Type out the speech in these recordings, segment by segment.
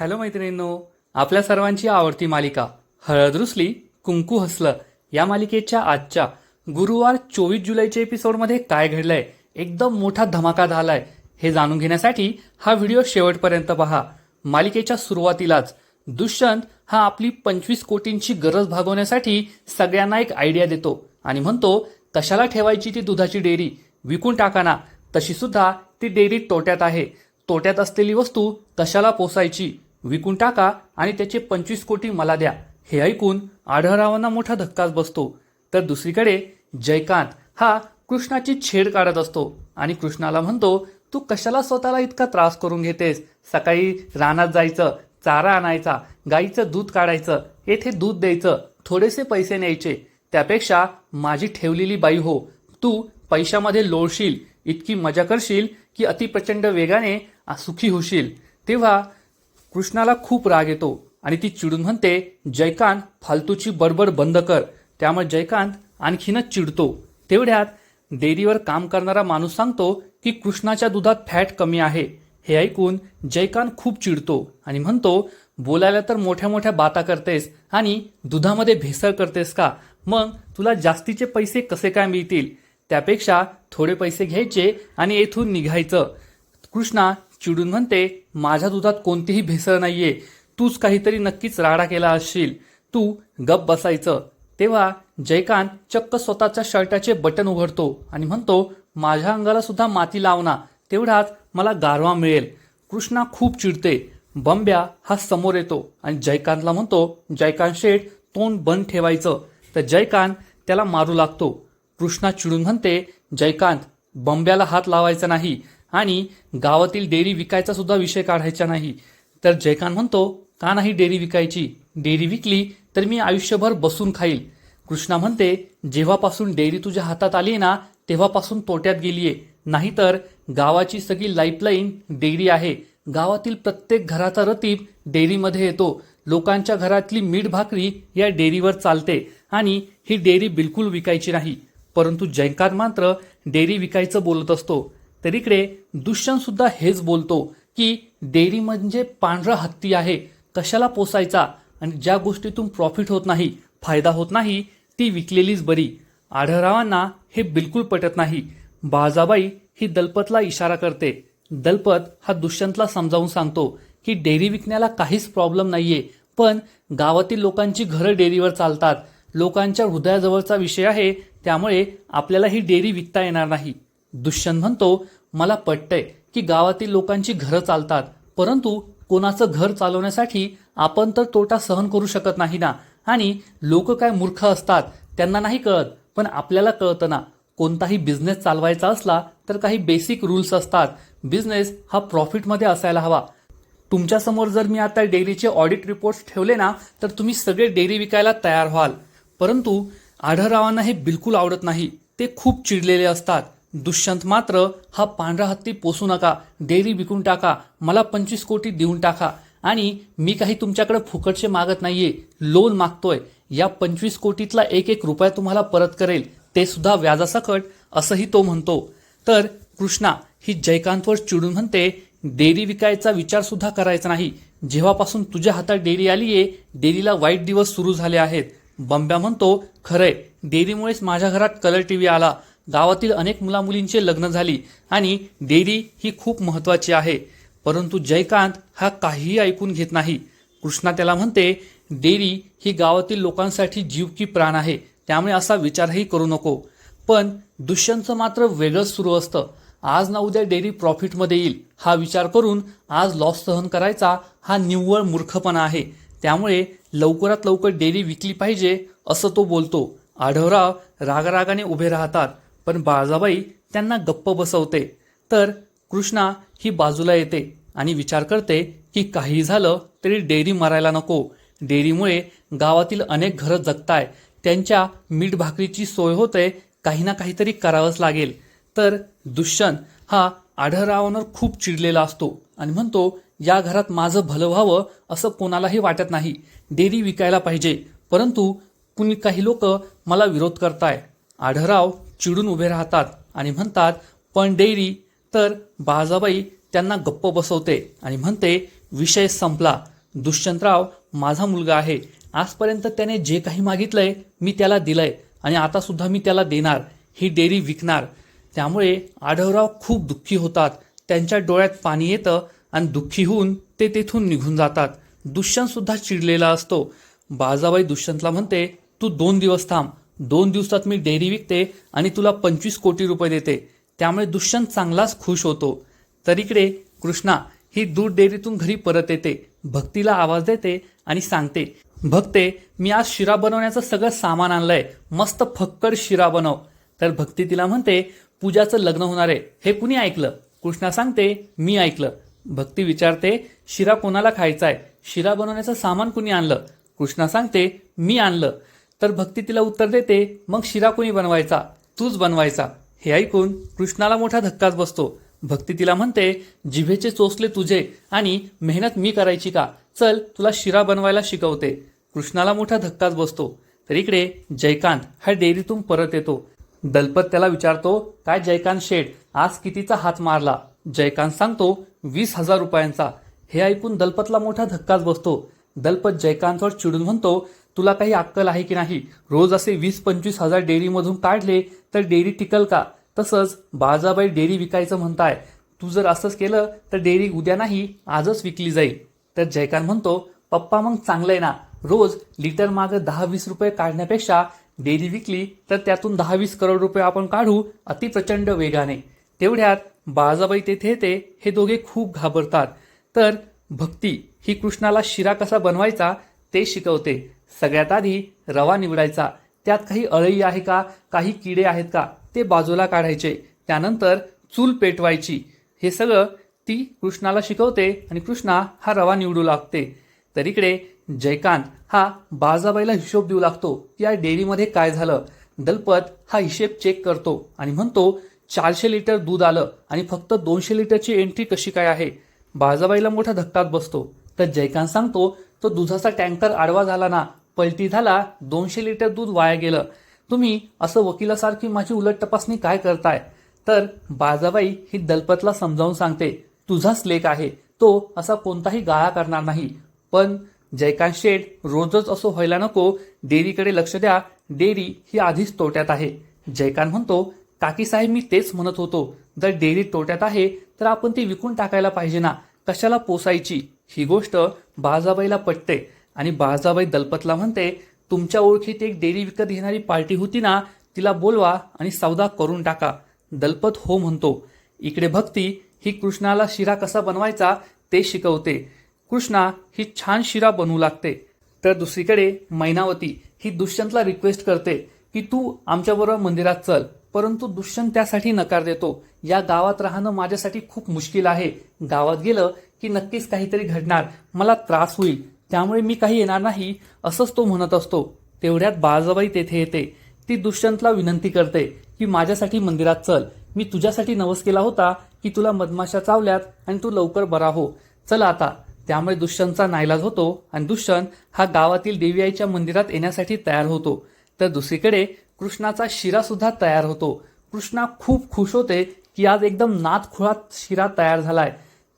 Hello मैत्रिणींनो आपल्या सर्वांची आवडती मालिका हळद रुसली कुंकू हसलं या मालिकेच्या आजच्या गुरुवार चोवीस जुलैच्या एपिसोडमध्ये काय घडलंय एकदम मोठा धमाका झालाय हे जाणून घेण्यासाठी हा व्हिडिओ शेवटपर्यंत पहा. मालिकेच्या सुरुवातीलाच दुष्यंत हा आपली पंचवीस कोटींची गरज भागवण्यासाठी सगळ्यांना एक आयडिया देतो आणि म्हणतो कशाला ठेवायची ती दुधाची डेअरी? विकून टाका ना. तशी सुद्धा ती डेअरी तोट्यात आहे. तोट्यात असलेली वस्तू कशाला पोसायची? विकून टाका आणि त्याचे पंचवीस कोटी मला द्या. हे ऐकून आढळरावांना मोठा धक्काच बसतो. तर दुसरीकडे जयकांत हा कृष्णाची छेड काढत असतो आणि कृष्णाला म्हणतो तू कशाला स्वतःला इतका त्रास करून घेतेस? सकाळी रानात जायचं चारा आणायचा गाईचं दूध काढायचं येथे दूध द्यायचं थोडेसे पैसे न्यायचे. त्यापेक्षा माझी ठेवलेली बाई हो. तू पैशामध्ये लोळशील इतकी मजा करशील की अतिप्रचंड वेगाने सुखी होशील. तेव्हा कृष्णाला खूप राग येतो आणि ती चिडून म्हणते जयकांत फालतूची बडबड बंद कर. त्यामुळे जयकांत आणखीनच चिडतो. तेवढ्यात डेअरीवर काम करणारा माणूस सांगतो की कृष्णाच्या दुधात फॅट कमी आहे. हे ऐकून जयकांत खूप चिडतो आणि म्हणतो बोलायला तर मोठ्या मोठ्या बाता करतेस आणि दुधामध्ये भेसळ करतेस का? मग तुला जास्तीचे पैसे कसे काय मिळतील? त्यापेक्षा थोडे पैसे घ्यायचे आणि येथून निघायचं. कृष्णा चिडून म्हणते माझ्या दुधात कोणतीही भेसळ नाहीये. तूच काहीतरी नक्कीच राडा केला असशील. तू गप बसायचं. तेव्हा जयकांत चक्क स्वतःच्या शर्टाचे बटन उघडतो आणि म्हणतो माझ्या अंगाला सुद्धा माती लावना तेवढाच मला गारवा मिळेल. कृष्णा खूप चिडते. बंब्या हा समोर येतो आणि जयकांतला म्हणतो जयकांत शेठ तोंड बंद ठेवायचं. तर जयकांत त्याला मारू लागतो. कृष्णा चिडून म्हणते जयकांत बंब्याला हात लावायचा नाही. आणि गावातील डेअरी विकायचा सुद्धा विषय काढायचा नाही. तर जयकांत म्हणतो का नाही डेअरी विकायची? डेअरी विकली तर मी आयुष्यभर बसून खाईल. कृष्णा म्हणते जेव्हापासून डेअरी तुझ्या हातात आली ना तेव्हापासून तोट्यात गेलीये. नाहीतर गावाची सगळी लाईफलाईन डेअरी आहे. गावातील प्रत्येक घराचा रतीब डेअरीमध्ये येतो. लोकांच्या घरातली मीठ भाकरी या डेअरीवर चालते आणि ही डेअरी बिलकुल विकायची नाही. परंतु जयकांत मात्र डेअरी विकायचं बोलत असतो. तर इकडे दुष्यंत सुद्धा हेच बोलतो की डेअरी म्हणजे पांढरा हत्ती आहे कशाला पोसायचा आणि ज्या गोष्टीतून प्रॉफिट होत नाही फायदा होत नाही ती विकलेलीच बरी. आढळरावांना हे बिलकुल पटत नाही. बाळजाबाई ही दलपतला इशारा करते. दलपत हा दुष्यंतला समजावून सांगतो की डेअरी विकण्याला काहीच प्रॉब्लेम नाहीये पण गावातील लोकांची घरं डेअरीवर चालतात. लोकांच्या हृदयाजवळचा विषय आहे त्यामुळे आपल्याला ही डेअरी विकता येणार नाही. दुष्यंत म्हणतो मला पटतंय की गावातील लोकांची घरं चालतात परंतु कोणाचं घर चालवण्यासाठी आपण तर तोटा सहन करू शकत नाही ना? आणि लोक काय मूर्ख असतात त्यांना नाही कळत पण आपल्याला कळतं ना? कोणताही बिझनेस चालवायचा असला तर काही बेसिक रूल्स असतात. बिझनेस हा प्रॉफिटमध्ये असायला हवा. तुमच्यासमोर जर मी आता डेअरीचे ऑडिट रिपोर्ट्स ठेवले ना तर तुम्ही सगळे डेअरी विकायला तयार व्हाल. परंतु आढळरावांना हे बिलकुल आवडत नाही. ते खूप चिडलेले असतात. दुष्यंत मात्र हा पांढरा हत्ती पोसू नका डेअरी विकून टाका मला पंचवीस कोटी देऊन टाका. आणि मी काही तुमच्याकडे फुकटचे मागत नाहीये लोन मागतोय. या पंचवीस कोटीतला एक एक रुपया तुम्हाला परत करेल ते सुद्धा व्याजासकट असंही तो म्हणतो. तर कृष्णा ही जयकांतवर चिडून म्हणते डेअरी विकायचा विचार सुद्धा करायचा नाही. जेव्हापासून तुझ्या हातात डेअरी आली आहे डेअरीला वाईट दिवस सुरू झाले आहेत. बंब्या म्हणतो खरंय डेअरीमुळेच माझ्या घरात कलर टीव्ही आला. गावातील अनेक मुलामुलींचे लग्न झाली आणि डेअरी ही खूप महत्वाची आहे. परंतु जयकांत हा काहीही ऐकून घेत नाही. कृष्णा त्याला म्हणते डेअरी ही गावातील लोकांसाठी जीव की प्राण आहे. त्यामुळे असा विचारही करू नको. पण दुष्यंतचं मात्र वेगळंच सुरू असतं. आज ना उद्या डेअरी प्रॉफिटमध्ये येईल. हा विचार करून आज लॉस सहन करायचा हा निव्वळ मूर्खपणा आहे. त्यामुळे लवकरात लवकर डेअरी विकली पाहिजे असं तो बोलतो. आढवराव रागरागाने उभे राहतात. पण बाळजाबाई त्यांना गप्प बसवते. तर कृष्णा ही बाजूला येते आणि विचार करते की काही झालं तरी डेअरी मरायला नको. डेअरीमुळे गावातील अनेक घरं जगताय. त्यांच्या मीठ भाकरीची सोय होते काही ना काहीतरी करावंच लागेल. तर दुष्यंत हा आढळरावांवर खूप चिडलेला असतो आणि म्हणतो या घरात माझं भलं व्हावं असं कोणालाही वाटत नाही. डेअरी विकायला पाहिजे. परंतु कुणी काही लोक मला विरोध करताय. आढराव चिडून उभे राहतात आणि म्हणतात पण डेअरी तर बाजाबाई त्यांना गप्प बसवते आणि म्हणते विषय संपला. दुष्यंतराव माझा मुलगा आहे. आजपर्यंत त्याने जे काही मागितलंय मी त्याला दिलंय आणि आतासुद्धा मी त्याला देणार. ही डेअरी विकणार. त्यामुळे आढळराव खूप दुःखी होतात. त्यांच्या डोळ्यात पाणी येतं आणि दुःखी होऊन ते तेथून निघून जातात. दुष्यंतसुद्धा चिडलेला असतो. बाजाबाई दुष्यंतला म्हणते तू दोन दिवस थांब. दोन दिवसात मी डेअरी विकते आणि तुला पंचवीस कोटी रुपये देते. त्यामुळे दुष्यंत चांगलाच खुश होतो. तरीकडे कृष्णा ही दूध डेअरीतून घरी परत येते. भक्तीला आवाज देते आणि सांगते भक्ते मी आज शिरा बनवण्याचं सगळं सामान आणलंय. मस्त फक्कड शिरा बनव. तर भक्ती तिला म्हणते पूजाचं लग्न होणार आहे. हे कुणी ऐकलं? कृष्णा सांगते मी ऐकलं. भक्ती विचारते शिरा कोणाला खायचा आहे शिरा बनवण्याचं सामान कुणी आणलं? कृष्णा सांगते मी आणलं. तर भक्ती तिला उत्तर देते मग शिरा कोणी बनवायचा? तूच बनवायचा. हे ऐकून कृष्णाला मोठा धक्काच बसतो. भक्ती तिला म्हणते जिभेचे चोचले तुझे आणि मेहनत मी करायची का? चल तुला शिरा बनवायला शिकवते. कृष्णाला मोठा धक्काच बसतो. तर इकडे जयकांत हा डेअरीतून परत येतो. दलपत त्याला विचारतो काय जयकांत शेठ आज कितीचा हात मारला? जयकांत सांगतो वीस हजार रुपयांचा. हे ऐकून दलपतला मोठा धक्काच बसतो. दलपत जयकांतवर चिडून म्हणतो तुला काही अक्कल आहे की नाही? रोज असे वीस पंचवीस हजार डेअरीमधून काढले तर डेअरी टिकल का? तसंच बाजाबाई डेअरी विकायचं म्हणताय. तू जर असंच केलं तर डेअरी उद्या नाही आजच विकली जाईल. तर जयकांत म्हणतो पप्पा मग चांगलं आहे ना. रोज लिटर मागं दहा वीस रुपये काढण्यापेक्षा डेअरी विकली तर त्यातून दहा वीस करोड रुपये आपण काढू अतिप्रचंड वेगाने. तेवढ्यात बाळाजाबाई तेथे येते. हे दोघे खूप घाबरतात. तर भक्ती ही कृष्णाला शिरा कसा बनवायचा ते शिकवते. सगळ्यात आधी रवा निवडायचा. त्यात काही अळई आहे का? काही किडे आहेत का? ते बाजूला काढायचे. त्यानंतर चूल पेटवायची. हे सगळं ती कृष्णाला शिकवते आणि कृष्णा हा रवा निवडू लागते. तर इकडे जयकांत हा बाजाबाईला हिशोब देऊ लागतो की या डेअरीमध्ये काय झालं? दलपत हा हिशेब चेक करतो आणि म्हणतो चारशे लिटर दूध आलं आणि फक्त दोनशे लिटरची एंट्री कशी काय आहे? बाजाबाईला मोठा धक्कात बसतो. तर जयकांत सांगतो तो दुधाचा टँकर आडवा झाला ना पलटी झाला दोनशे लिटर दूध वाया गेलं. तुम्ही असं वकिलासारखी माझी उलट तपासणी काय करताय? तर बाजाबाई ही दलपतला समजावून सांगते तुझाच लेख आहे. तो असा कोणताही गाळा करणार नाही. पण जयकांत शेठ रोजच असं व्हायला नको. डेअरीकडे लक्ष द्या. डेअरी ही आधीच तोट्यात आहे. जयकांत म्हणतो काकीसाहेब मी तेच म्हणत होतो. जर डेअरी तोट्यात आहे तर आपण ती विकून टाकायला पाहिजे ना. कशाला पोसायची? ही गोष्ट बाजाबाईला पटते. आणि बाळजाबाई दलपतला म्हणते तुमच्या ओळखीत एक डेअरी विकत घेणारी पार्टी होती ना तिला बोलवा आणि सौदा करून टाका. दलपत हो म्हणतो. इकडे भक्ती ही कृष्णाला शिरा कसा बनवायचा ते शिकवते. कृष्णा ही छान शिरा बनवू लागते. तर दुसरीकडे मैनावती ही दुष्यंतला रिक्वेस्ट करते की तू आमच्याबरोबर मंदिरात चल परंतु दुष्यंत त्यासाठी नकार देतो. या गावात राहणं माझ्यासाठी खूप मुश्किल आहे. गावात गेलं की नक्कीच काहीतरी घडणार. मला त्रास होईल. त्यामुळे मी काही येणार नाही असंच तो म्हणत असतो. तेवढ्यात बाळजाबाई तेथे येते. ती दुष्यंतला विनंती करते की माझ्यासाठी मंदिरात चल. मी तुझ्यासाठी नवस केला होता की तुला मधमाशा चावल्यात आणि तू लवकर बरा हो. चल आता. त्यामुळे दुष्यंतचा नाईलाज होतो आणि दुष्यंत हा गावातील देवी आईच्या मंदिरात येण्यासाठी तयार होतो. तर दुसरीकडे कृष्णाचा शिरा सुद्धा तयार होतो. कृष्णा खूप खुश होते की आज एकदम नात खुळात शिरा तयार झालाय.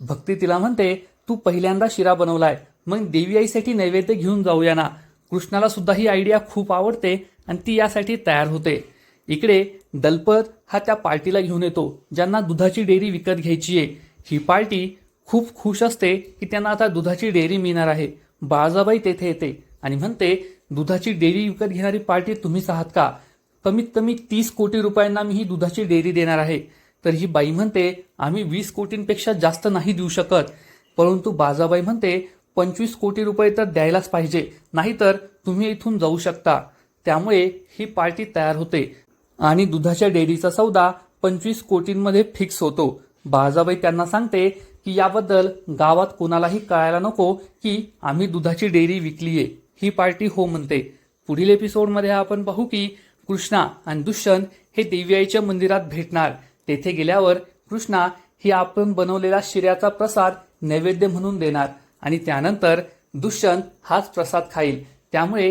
भक्ती तिला म्हणते तू पहिल्यांदा शिरा बनवलाय. मग देवी आईसाठी नैवेद्य घेऊन जाऊया ना. कृष्णाला सुद्धा ही आयडिया खूप आवडते आणि ती यासाठी तयार होते. इकडे दलपत हा त्या पार्टीला घेऊन येतो ज्यांना दुधाची डेअरी विकत घ्यायची आहे. ही पार्टी खूप खुश असते की त्यांना आता दुधाची डेअरी मिळणार आहे. बाळजाबाई तेथे येते आणि म्हणते दुधाची डेअरी विकत घेणारी पार्टी तुम्हीच आहात का? कमीत कमी तीस कोटी रुपयांना मी ही दुधाची डेअरी देणार आहे. तर ही बाई म्हणते आम्ही वीस कोटींपेक्षा जास्त नाही देऊ शकत. परंतु बाजाबाई म्हणते पंचवीस कोटी रुपये तर द्यायलाच पाहिजे. नाहीतर तुम्ही इथून जाऊ शकता. त्यामुळे ही पार्टी तयार होते. आणि दुधाच्या डेअरीचा सौदा पंचवीस कोटींमध्ये फिक्स होतो. बाळजाबाई त्यांना सांगते की याबद्दल गावात कोणालाही कळायला नको की आम्ही दुधाची डेअरी विकलीये. ही पार्टी हो म्हणते. पुढील एपिसोडमध्ये आपण पाहू की कृष्णा आणि दुष्यंत हे देवी आईच्या मंदिरात भेटणार. तेथे गेल्यावर कृष्णा ही आपण बनवलेला शिऱ्याचा प्रसाद नैवेद्य म्हणून देणार. आणि त्यानंतर दुष्यंत हाच प्रसाद खाईल. त्यामुळे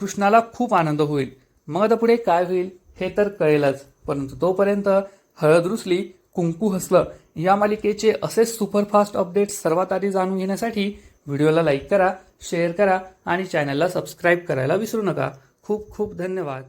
कृष्णाला खूप आनंद होईल. मग आता पुढे काय होईल हे तर कळेलच. परंतु तोपर्यंत हळद रुसली कुंकू हसलं या मालिकेचे असेच सुपरफास्ट अपडेट्स सर्वात आधी जाणून घेण्यासाठी व्हिडिओला लाईक करा शेअर करा आणि चॅनलला सबस्क्राईब करायला विसरू नका. खूप खूप धन्यवाद.